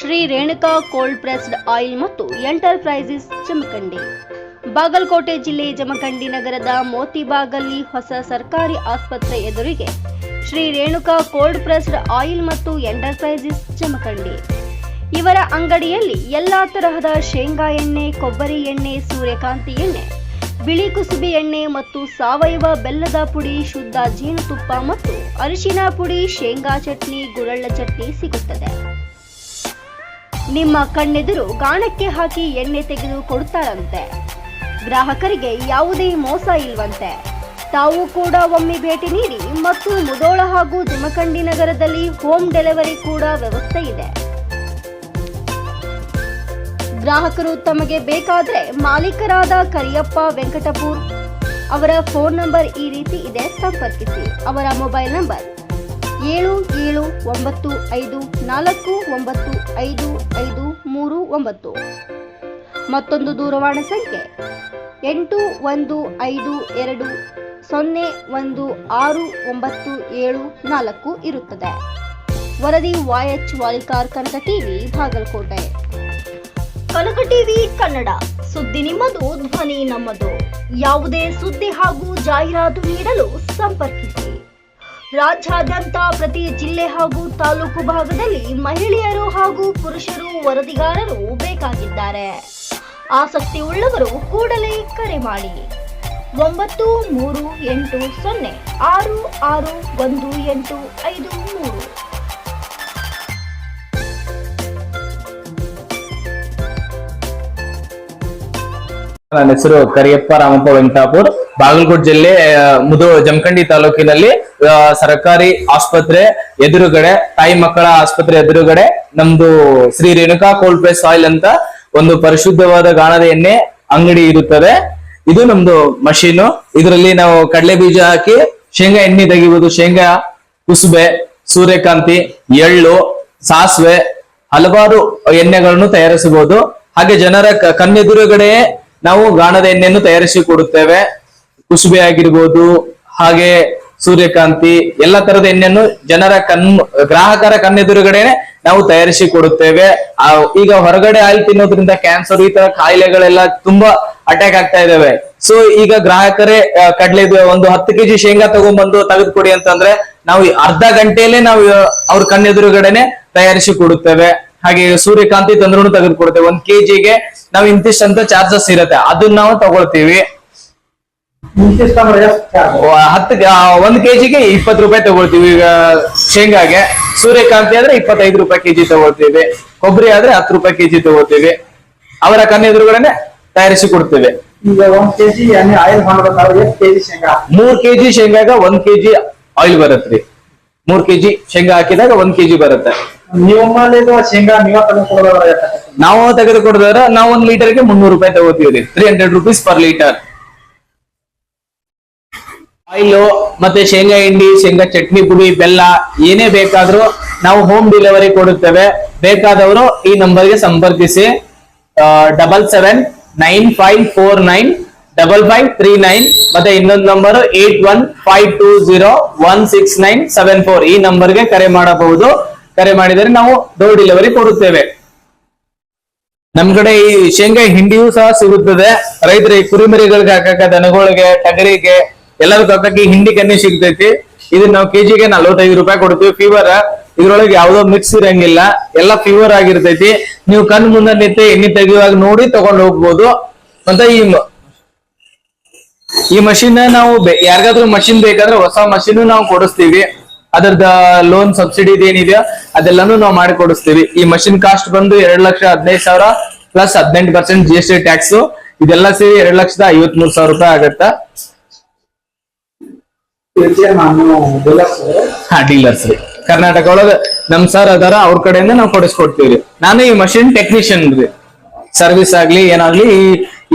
Shri Renuka cold pressed oil ಮತ್ತು enterprises Jamkhandi. Bagalkot ಜಿಲ್ಲೆ ಜಮಖಂಡಿ ನಗರದ ಮೋತಿಬಾಗಲ್ಲಿ ಹೊಸ ಸರ್ಕಾರಿ ಆಸ್ಪತ್ರೆ ಎದುರಿಗೆ Shri Renuka cold pressed oil ಮತ್ತು ಎಂಟರ್ಪ್ರೈಸಸ್ ಜಮಖಂಡಿ. ಇವರ ಅಂಗಡಿಯಲ್ಲಿ ಎಲ್ಲಾ ತರಹದ ಶೇಂಗಾ ಎಣ್ಣೆ, ಕೊಬ್ಬರಿ ಎಣ್ಣೆ, ಸೂರ್ಯಕಾಂತಿ ಎಣ್ಣೆ, ಬಿಳಿ ಕುಸುಬಿ ಎಣ್ಣೆ ಮತ್ತು ಸಾವಯವ ಬೆಲ್ಲದ ಪುಡಿ, ಶುದ್ಧ ಜೇನುತುಪ್ಪ ಮತ್ತು ಅರಿಶಿನ ಪುಡಿ, ಶೇಂಗಾ ಚಟ್ನಿ, ಗುರಳ್ಳ ಚಟ್ನಿ ಸಿಗುತ್ತದೆ. ನಿಮ್ಮ ಕಣ್ಣೆದುರು ಗಾಣಕ್ಕೆ ಹಾಕಿ ಎಣ್ಣೆ ತೆಗೆದು ಕೊಡುತ್ತಾರಂತೆ ಗ್ರಾಹಕರಿಗೆ ಯಾವುದೇ ಮೋಸ ಇಲ್ವಂತೆ. ತಾವು ಕೂಡ ಒಮ್ಮೆ ಭೇಟಿ ನೀಡಿ ಮತ್ತು ಮುದೋಳ ಹಾಗೂ ಜಮಖಂಡಿ ನಗರದಲ್ಲಿ ಹೋಮ್ ಡೆಲಿವರಿ ಕೂಡ ವ್ಯವಸ್ಥೆ ಇದೆ. ಗ್ರಾಹಕರು ತಮಗೆ ಬೇಕಾದ್ರೆ ಮಾಲೀಕರಾದ ಕರಿಯಪ್ಪ ವೆಂಕಟಪುರ್ ಅವರ ಫೋನ್ ನಂಬರ್ ಈ ರೀತಿ ಇದೆ. ಸಂಪರ್ಕಿಸಿ. ಅವರ ಮೊಬೈಲ್ ನಂಬರ್ ಏಳು ಏಳು, ಒಂಬತ್ತು, ಐದು, ನಾಲ್ಕು, ಒಂಬತ್ತು, ಐದು ಐದು, ಮೂರು, ಒಂಬತ್ತು. ಮತ್ತೊಂದು ದೂರವಾಣಿ ಸಂಖ್ಯೆ. ಎಂಟು, ಒಂದು, ಐದು, ಎರಡು, ಸೊನ್ನೆ, ಒಂದು, ಆರು, ಒಂಬತ್ತು, ಏಳು, ನಾಲ್ಕು ಇರುತ್ತದೆ. ವರದಿ ವಾಯಚ್ ವಾಲಿಕಾರ್ ಕನಕ ಟಿವಿ, ಬಾಗಲಕೋಟೆ. ಕನಕ ಟಿವಿ, ಕನ್ನಡ. ಸುದ್ದಿ ನಿಮ್ಮದು, ಧ್ವನಿ ನಮ್ಮದು. ಯಾವುದೇ ಸುದ್ದಿ ಹಾಗೂ ಜಾಹೀರಾತು ನೀಡಲು ಸಂಪರ್ಕಿಸಿ. ರಾಜ್ಯಾದ್ಯಂತ ಪ್ರತಿ ಜಿಲ್ಲೆ ಹಾಗೂ ತಾಲೂಕು ಭಾಗದಲ್ಲಿ ಮಹಿಳೆಯರು ಹಾಗೂ ಪುರುಷರು ವರದಿಗಾರರು ಬೇಕಾಗಿದ್ದಾರೆ. ಆಸಕ್ತಿ ಉಳ್ಳವರು ಕೂಡಲೇ ಕರೆ ಮಾಡಿ. ಒಂಬತ್ತು ಮೂರು ಎಂಟು ಸೊನ್ನೆ ಆರು ಆರು ಒಂದು ಎಂಟು ಐದು ಮೂರು. ನನ್ನ ಹೆಸರು ಕರಿಯಪ್ಪ ರಾಮಪ್ಪ ವೆಂಕಟಾಪುರ್. ಬಾಗಲಕೋಟೆ ಜಿಲ್ಲೆ ಮುದು ಜಮಖಂಡಿ ತಾಲೂಕಿನಲ್ಲಿ ಸರ್ಕಾರಿ ಆಸ್ಪತ್ರೆ ಎದುರುಗಡೆ, ತಾಯಿ ಮಕ್ಕಳ ಆಸ್ಪತ್ರೆ ಎದುರುಗಡೆ, ನಮ್ದು Shri Renuka cold press oil ಅಂತ ಒಂದು ಪರಿಶುದ್ಧವಾದ ಗಾಣದ ಎಣ್ಣೆ ಅಂಗಡಿ ಇರುತ್ತದೆ. ಇದು ನಮ್ದು ಮಷೀನು. ಇದರಲ್ಲಿ ನಾವು ಕಡಲೆ ಬೀಜ ಹಾಕಿ, ಶೇಂಗಾ ಎಣ್ಣೆ ತೆಗಿಬಹುದು ಶೇಂಗಾ, ಕುಸುಬೆ, ಸೂರ್ಯಕಾಂತಿ, ಎಳ್ಳು, ಸಾಸಿವೆ, ಹಲವಾರು ಎಣ್ಣೆಗಳನ್ನು ತಯಾರಿಸಬಹುದು. ಹಾಗೆ ಜನರ ಕ- ಕಣ್ಣೆದುರುಗಡೆ ನಾವು ಗಾಣದ ಎಣ್ಣೆಯನ್ನು ತಯಾರಿಸಿ ಕೊಡುತ್ತೇವೆ. ಕುಸುಬೆ ಆಗಿರ್ಬೋದು, ಹಾಗೆ ಸೂರ್ಯಕಾಂತಿ, ಎಲ್ಲ ತರದ ಎಣ್ಣೆಯನ್ನು ಜನರ ಕಣ್, ಗ್ರಾಹಕರ ಕಣ್ಣೆದುರುಗಡೆನೆ ನಾವು ತಯಾರಿಸಿ ಕೊಡುತ್ತೇವೆ. ಈಗ ಹೊರಗಡೆ ಆಯಿಲ್ ತಿನ್ನೋದ್ರಿಂದ ಕ್ಯಾನ್ಸರ್ ಈ ತರ ಕಾಯಿಲೆಗಳೆಲ್ಲ ತುಂಬಾ ಅಟ್ಯಾಕ್ ಆಗ್ತಾ ಇದಾವೆ. ಸೊ ಈಗ ಗ್ರಾಹಕರೇ ಕಡ್ಲೆ ಒಂದು ಹತ್ತು ಕೆಜಿ ಶೇಂಗಾ ತಗೊಂಡ್ಬಂದು ತೆಗೆದುಕೊಡಿ ಅಂತಂದ್ರೆ ನಾವು ಅರ್ಧ ಗಂಟೆಯಲ್ಲೇ ನಾವು ಅವ್ರ ಕಣ್ಣೆದುರುಗಡೆನೆ ತಯಾರಿಸಿ ಕೊಡುತ್ತೇವೆ. ಹಾಗೆ ಸೂರ್ಯಕಾಂತಿ ತಂದ್ರೂ ತೆಗೆದುಕೊಡುತ್ತೇವೆ. ಒಂದ್ ಕೆಜಿಗೆ ನಾವು ಇಂತಿಷ್ಟು ಅಂತ ಚಾರ್ಜಸ್ ಇರುತ್ತೆ. ಅದನ್ನ ನಾವು ತಗೊಳ್ತೀವಿ. ಹತ್ತು ಒಂದ್ ಕೆಜಿಗೆ ಇಪ್ಪತ್ ರೂಪಾಯಿ ತಗೊಳ್ತೀವಿ. ಈಗ ಶೇಂಗಾಗೆ ಸೂರ್ಯಕಾಂತಿ ಆದ್ರೆ ಇಪ್ಪತ್ತೈದು ರೂಪಾಯಿ ಕೆಜಿ ತಗೊಳ್ತೀವಿ. ಕೊಬ್ಬರಿ ಆದ್ರೆ ಹತ್ತು ರೂಪಾಯಿ ಕೆಜಿ ತಗೊಳ್ತೀವಿ. ಅವರ ಕಣ್ಣೆದುರುಗಡೆನೆ ತಯಾರಿಸಿ ಕೊಡ್ತೇವೆ. ಈಗ ಒಂದ್ ಕೆಜಿ ಆಯಿಲ್ ಮಾಡ್ಬೇಕಾದ್ರೆ ಎಷ್ಟು ಕೆಜಿ ಶೇಂಗಾ ಮೂರ್ ಕೆಜಿ ಶೇಂಗಾಗ ಒಂದ್ ಕೆಜಿ ಆಯಿಲ್ ಬರುತ್ತೆ ಮೂರ್ ಕೆಜಿ ಶೇಂಗಾ ಹಾಕಿದಾಗ ಒಂದ್ ಕೆಜಿ ಬರುತ್ತೆ. ಶೇಂಗಾ ನೀವ ತೆಗೆದುಕೊಡೋದ್ರ ನಾವು ಒಂದ್ ಲೀಟರ್ಗೆ ಮುನ್ನೂರು ರೂಪಾಯಿ ತಗೋತೀವಿ ರೀ. Three hundred rupees per litre oil ಮತ್ತೆ ಶೇಂಗಾ ಹಿಂಡಿ, ಶೇಂಗಾ ಚಟ್ನಿ, ಪುಡಿ, ಬೆಲ್ಲ, ಏನೇ ಬೇಕಾದ್ರೂ ನಾವು ಹೋಮ್ ಡೆಲಿವರಿ ಕೊಡುತ್ತೇವೆ. ಬೇಕಾದವರು ಈ ನಂಬರ್ಗೆ ಸಂಪರ್ಕಿಸಿ. Double seven nine five four nine double five three nine ಮತ್ತೆ ಇನ್ನೊಂದು number eight one five two zero one six nine seven four ಈ ನಂಬರ್ಗೆ ಕರೆ ಮಾಡಬಹುದು. ಕರೆ ಮಾಡಿದರೆ ನಾವು ಡೋರ್ ಡೆಲಿವರಿ ಕೊಡುತ್ತೇವೆ. ನಮ್ ಕಡೆ ಈ ಶೇಂಗಾ ಹಿಂಡಿಯೂ ಸಹ ಸಿಗುತ್ತದೆ. ರೈತರಿಗೆ ಕುರಿಮರಿಗಳಿಗೆ ಹಾಕಕ್ಕ ದನಗಳಿಗೆ, ಟಗರಿಗೆ ಹಾಕಕ್ಕೆ ಈ ಹಿಂಡಿ ಕನ್ನಿ ಸಿಗ್ತೈತಿ. ಇದನ್ನ ನಾವು ಕೆಜಿಗೆ ನಲ್ವತ್ತೈದು ರೂಪಾಯಿ ಕೊಡ್ತೀವಿ. ಫೀವರ್ ಇದ್ರೊಳಗೆ ಯಾವ್ದೋ ಮಿಕ್ಸ್ ಇರಂಗಿಲ್ಲ. ಎಲ್ಲ ಫೀವರ್ ಆಗಿರ್ತೈತಿ. ನೀವು ಕಣ್ ಮುಂದೆ ನಿಂತೆ ಎಣ್ಣೆ ತೆಗೆಯುವಾಗ ನೋಡಿ ತಗೊಂಡ್ ಹೋಗ್ಬೋದು. ಮತ್ತೆ ಈ ಈ ಮಷಿನ್ ನಾವು ಯಾರಿಗಾದ್ರೂ ಮಷಿನ್ ಬೇಕಾದ್ರೆ ಹೊಸ ಮಷಿನ್ ನಾವು ಕೊಡಿಸ್ತೀವಿ. ಅದರದ ಲೋನ್ ಸಬ್ಸಿಡಿ ಏನಿದೆಯೋ ಅದೆಲ್ಲಾನು ನಾವು ಮಾಡಿ ಕೊಡಿಸ್ತೀವಿ. ಈ ಮಷಿನ್ ಕಾಸ್ಟ್ ಬಂದು ಎರಡು ಲಕ್ಷ ಹದಿನೈದು ಸಾವಿರ ಪ್ಲಸ್ ಹದಿನೆಂಟು percent G S T tax ಇದೆಲ್ಲ ಸೇರಿ ಎರಡ್ ಲಕ್ಷದ ಐವತ್ ಮೂರ್ ಸಾವಿರ ರೂಪಾಯಿ ಆಗತ್ತ? ಹಾ ಡೀಲರ್ಸ್ ಕರ್ನಾಟಕ ಒಳಗ ನಮ್ ಸರ್ ಅದಾರ, ಅವ್ರ ಕಡೆಯಿಂದ ನಾವು ಕೊಡಿಸ್ಕೊಡ್ತೀವ್ರಿ. ನಾನು ಈ ಮಷಿನ್ ಟೆಕ್ನಿಷಿಯನ್ ರೀ. ಸರ್ವಿಸ್ ಆಗ್ಲಿ, ಏನಾಗ್ಲಿ,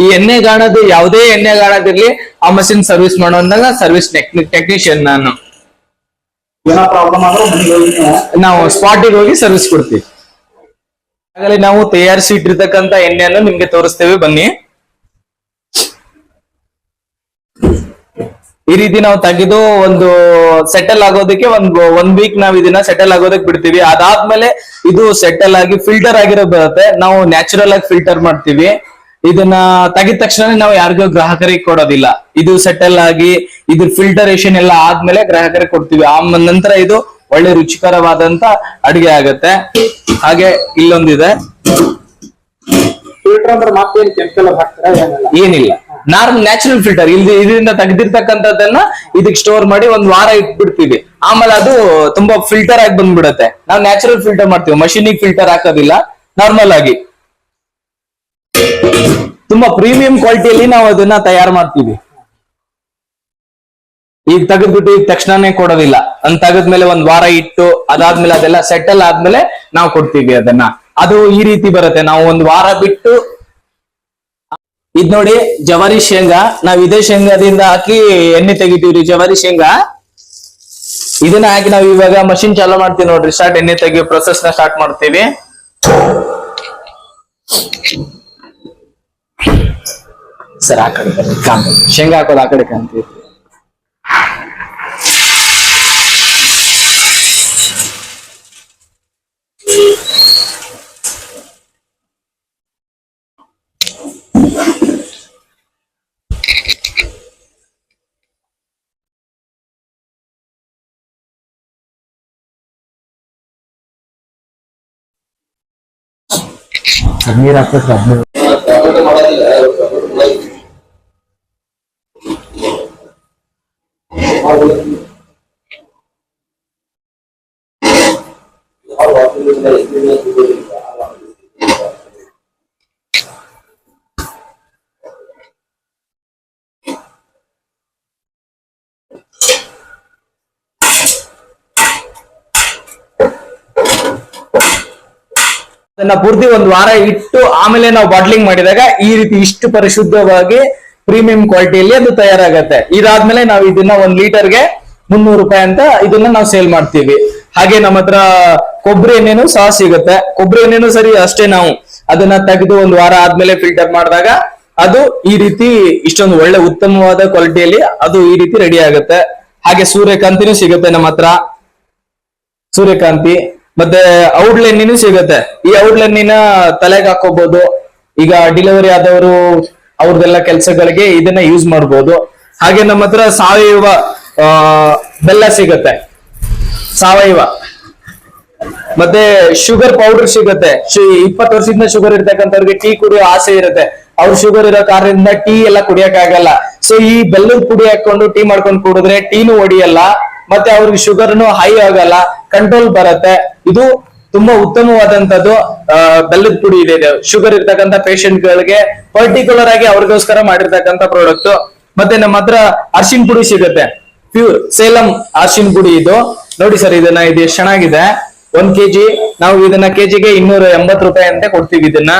ಈ ಎಣ್ಣೆ ಗಾಣದ ಯಾವುದೇ ಎಣ್ಣೆ ಗಾಣದಿರ್ಲಿ ಆ ಮಷಿನ್ ಸರ್ವಿಸ್ ಮಾಡೋದಾಗ ಸರ್ವಿಸ್ ಟೆಕ್ನಿಷಿಯನ್ ನಾನು. ನಾವು ಸ್ಪಾಟಿಗೆ ಹೋಗಿ ಸರ್ವಿಸ್ ಕೊಡ್ತೀವಿ. ಆಗಲೇ ನಾವು ತಯಾರಿಸಿ ಇಟ್ಟಿರ್ತಕ್ಕಂತ ಎಣ್ಣೆಯನ್ನು ನಿಮ್ಗೆ ತೋರಿಸ್ತೇವೆ, ಬನ್ನಿ. ಈ ರೀತಿ ನಾವು ತೆಗೆದು ಒಂದು ಸೆಟಲ್ ಆಗೋದಕ್ಕೆ ಒಂದ್ ಒಂದ್ ವೀಕ್ ನಾವ್ ಇದನ್ನ ಸೆಟಲ್ ಆಗೋದಕ್ಕೆ ಬಿಡ್ತೀವಿ. ಅದಾದ್ಮೇಲೆ ಇದು ಸೆಟಲ್ ಆಗಿ ಫಿಲ್ಟರ್ ಆಗಿರೋ ಬರುತ್ತೆ. ನಾವು ನ್ಯಾಚುರಲ್ ಆಗಿ ಫಿಲ್ಟರ್ ಮಾಡ್ತೀವಿ. ಇದನ್ನ ತೆಗಿದ ತಕ್ಷಣ ನಾವು ಯಾರಿಗೂ ಗ್ರಾಹಕರಿಗೆ ಕೊಡೋದಿಲ್ಲ. ಇದು ಸೆಟಲ್ ಆಗಿ ಇದ್ರ ಫಿಲ್ಟರೇಷನ್ ಎಲ್ಲ ಆದ್ಮೇಲೆ ಗ್ರಾಹಕರಿಗೆ ಕೊಡ್ತೀವಿ. ಆ ನಂತರ ಇದು ಒಳ್ಳೆ ರುಚಿಕರವಾದಂತ ಅಡಿಗೆ ಆಗತ್ತೆ. ಹಾಗೆ ಇಲ್ಲೊಂದಿದೆ. ಏನಿಲ್ಲ. Normal natural filter. ಇಲ್ಲಿ ಇದರಿಂದ ತೆಗೆದಿರ್ತಕ್ಕಂಥದ್ದನ್ನ ಇದಕ್ಕೆ ಸ್ಟೋರ್ ಮಾಡಿ ಒಂದ್ ವಾರ ಇಟ್ಬಿಡ್ತೀವಿ. ಆಮೇಲೆ ಅದು ತುಂಬಾ ಫಿಲ್ಟರ್ ಆಗಿ ಬಂದ್ಬಿಡುತ್ತೆ. ನಾವು ನ್ಯಾಚುರಲ್ ಫಿಲ್ಟರ್ ಮಾಡ್ತೀವಿ. ಮಷೀನಿಗೆ ಫಿಲ್ಟರ್ ಹಾಕೋದಿಲ್ಲ. ನಾರ್ಮಲ್ ಆಗಿ. ತುಂಬಾ ಪ್ರೀಮಿಯಂ ಕ್ವಾಲಿಟಿಯಲ್ಲಿ ನಾವು ಅದನ್ನ ತಯಾರು ಮಾಡ್ತೀವಿ. ಈಗ ತೆಗೆದ್ಬಿಟ್ಟು ಈಗ ತಕ್ಷಣನೇ ಕೊಡೋದಿಲ್ಲ. ಅಂತ ತೆಗೆದ್ಮೇಲೆ ಒಂದ್ ವಾರ ಇಟ್ಟು, ಅದಾದ್ಮೇಲೆ ಅದೆಲ್ಲ ಸೆಟಲ್ ಆದ್ಮೇಲೆ ನಾವು ಕೊಡ್ತೀವಿ ಅದನ್ನ. ಅದು ಈ ರೀತಿ ಬರುತ್ತೆ. ನಾವು ಒಂದ್ ವಾರ ಬಿಟ್ಟು ಇದ್ ನೋಡಿ ಜವಾರಿ ಶೇಂಗಾ. ನಾವ್ ಇದೇ ಶೇಂಗಾದಿಂದ ಹಾಕಿ ಎಣ್ಣೆ ತೆಗಿತೀವ್ರಿ ಜವಾರಿ ಶೇಂಗಾ. ಇದನ್ನ ಹಾಕಿ ನಾವ್ ಇವಾಗ ಮಷಿನ್ ಚಾಲೂ ಮಾಡ್ತೀವಿ ನೋಡ್ರಿ. ಸ್ಟಾರ್ಟ್ ಎಣ್ಣೆ ತೆಗಿಯೋ ಪ್ರೊಸೆಸ್ನ ಸ್ಟಾರ್ಟ್ ಮಾಡ್ತೀವಿ. ಸರ್, ಆ ಕಡೆ ಶೇಂಗಾ ಹಾಕೋದು ಆ ಕಡೆ ಕಾಣ್ತೀವಿ मी राखत राहणार Thank you. ಅದನ್ನ ಪೂರ್ತಿ ಒಂದು ವಾರ ಇಟ್ಟು ಆಮೇಲೆ ನಾವು ಬಾಟ್ಲಿಂಗ್ ಮಾಡಿದಾಗ ಈ ರೀತಿ ಇಷ್ಟು ಪರಿಶುದ್ಧವಾಗಿ ಪ್ರೀಮಿಯಂ ಕ್ವಾಲಿಟಿಯಲ್ಲಿ ಅದು ತಯಾರಾಗತ್ತೆ. ಇದಾದ್ಮೇಲೆ ನಾವು ಇದನ್ನ ಒಂದ್ ಲೀಟರ್ಗೆ ಮುನ್ನೂರು ರೂಪಾಯಿ ಅಂತ ಇದನ್ನ ನಾವು ಸೇಲ್ ಮಾಡ್ತೀವಿ. ಹಾಗೆ ನಮ್ಮ ಹತ್ರ ಕೊಬ್ಬರಿ ಎಣ್ಣೆನೂ ಸಹ ಸಿಗುತ್ತೆ. ಕೊಬ್ಬರಿ ಎಣ್ಣೆನೂ ಸರಿ ಅಷ್ಟೇ ನಾವು ಅದನ್ನ ತೆಗೆದು ಒಂದು ವಾರ ಆದ್ಮೇಲೆ ಫಿಲ್ಟರ್ ಮಾಡಿದಾಗ ಅದು ಈ ರೀತಿ ಇಷ್ಟೊಂದು ಒಳ್ಳೆ ಉತ್ತಮವಾದ ಕ್ವಾಲಿಟಿಯಲ್ಲಿ ಅದು ಈ ರೀತಿ ರೆಡಿ ಆಗುತ್ತೆ. ಹಾಗೆ ಸೂರ್ಯಕಾಂತಿನೂ ಸಿಗುತ್ತೆ ನಮ್ಮ ಹತ್ರ. ಸೂರ್ಯಕಾಂತಿ. ಮತ್ತೆ ಔಟ್ಲೈನ್ ಸಿಗುತ್ತೆ. ಈ ಔಟ್ಲೈನ್ ತಲೆಗೆ ಹಾಕೋಬಹುದು ಈಗ ಡೆಲಿವರಿ ಆದವರು ಅವ್ರದೆಲ್ಲ ಕೆಲಸಗಳಿಗೆ ಇದನ್ನ ಯೂಸ್ ಮಾಡಬಹುದು ಹಾಗೆ ನಮ್ಮ ಹತ್ರ ಸಾವಯವ ಬೆಲ್ಲ ಸಿಗುತ್ತೆ. ಸಾವಯವ. ಮತ್ತೆ ಶುಗರ್ ಪೌಡರ್ ಸಿಗುತ್ತೆ. ಇಪ್ಪತ್ತು ವರ್ಷದಿಂದ ಶುಗರ್ ಇರ್ತಕ್ಕಂಥವ್ರಿಗೆ ಟೀ ಕುಡಿಯೋ ಆಸೆ ಇರುತ್ತೆ. ಅವ್ರ ಶುಗರ್ ಇರೋ ಕಾರಣದಿಂದ ಟೀ ಎಲ್ಲ ಕುಡಿಯಕ್ ಆಗಲ್ಲ. ಸೊ ಈ ಬೆಲ್ಲದ ಪುಡಿ ಹಾಕೊಂಡು ಟೀ ಮಾಡ್ಕೊಂಡು ಕುಡಿದ್ರೆ ಟೀನು ಹೊಡಿಯಲ್ಲ ಮತ್ತೆ ಅವ್ರಿಗೆ ಶುಗರ್ನು ಹೈ ಆಗಲ್ಲ. ಕಂಟ್ರೋಲ್ ಬರುತ್ತೆ. ಇದು ತುಂಬಾ ಉತ್ತಮವಾದಂತದ್ದು ಬೆಲ್ಲದ ಪುಡಿ ಇದೆ. ಇದು ಶುಗರ್ ಇರ್ತಕ್ಕಂಥ ಪೇಷಂಟ್ ಗಳಿಗೆ ಪರ್ಟಿಕ್ಯುಲರ್ ಆಗಿ ಅವ್ರಿಗೋಸ್ಕರ ಮಾಡಿರ್ತಕ್ಕಂಥ ಪ್ರಾಡಕ್ಟ್ ಮತ್ತೆ ನಮ್ಮ ಹತ್ರ ಅರ್ಶಿನ್ ಪುಡಿ ಸಿಗುತ್ತೆ. ಪ್ಯೂರ್ ಸೇಲಂ ಅರ್ಶಿನ್ ಪುಡಿ ಇದು. ನೋಡಿ ಸರ್, ಇದನ್ನ ಇದು ಎಷ್ಟು ಚೆನ್ನಾಗಿದೆ. ಒಂದ್ ಕೆಜಿ, ನಾವು ಇದನ್ನ ಕೆಜಿಗೆ ಇನ್ನೂರ ಎಂಬತ್ತು ರೂಪಾಯಿ ಅಂತ ಕೊಡ್ತೀವಿ ಇದನ್ನ.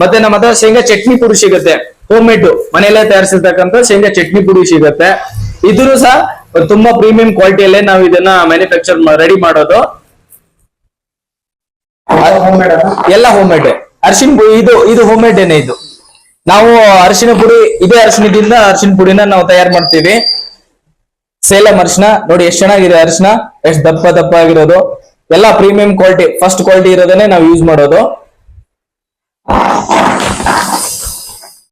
ಮತ್ತೆ ನಮ್ಮ ಹತ್ರ ಶೇಂಗಾ ಚಟ್ನಿ ಪುಡಿ ಸಿಗುತ್ತೆ. ಹೋಮ್ ಮೇಡ್ ಮನೆಯಲ್ಲೇ ತಯಾರಿಸಿರ್ತಕ್ಕಂಥ ಶೇಂಗಾ ಚಟ್ನಿ ಪುಡಿ ಸಿಗುತ್ತೆ. ಇದ್ರು ಸಹ ತುಂಬಾ ಪ್ರೀಮಿಯಂ ಕ್ವಾಲಿಟಿಯಲ್ಲೇ ನಾವು ಇದನ್ನ ಮ್ಯಾನುಫ್ಯಾಕ್ಚರ್ ರೆಡಿ ಮಾಡೋದು. ಎಲ್ಲ ಹೋಮ್ ಮೇಡ್ ಅರಿಶಿನ ಇದು ಇದು ಹೋಮ್ ಮೇಡ್ ಏನೇ ಇದು? ನಾವು ಅರಿಶಿನ ಪುಡಿ, ಇದೇ ಅರಿಶಿನದಿಂದ ಅರಿಶಿನ ಪುಡಿನ ನಾವು ತಯಾರು ಮಾಡ್ತೀವಿ. ಸೇಲಂ ಅರಿಶಿನ, ನೋಡಿ ಎಷ್ಟು ಚೆನ್ನಾಗಿದೆ ಅರಿಶಿನ, ಎಷ್ಟು ದಪ್ಪ ದಪ್ಪ ಆಗಿರೋದು. ಎಲ್ಲ ಪ್ರೀಮಿಯಂ ಕ್ವಾಲಿಟಿ ಫಸ್ಟ್ ಕ್ವಾಲಿಟಿ ಇರೋದನ್ನೇ ನಾವು ಯೂಸ್ ಮಾಡೋದು.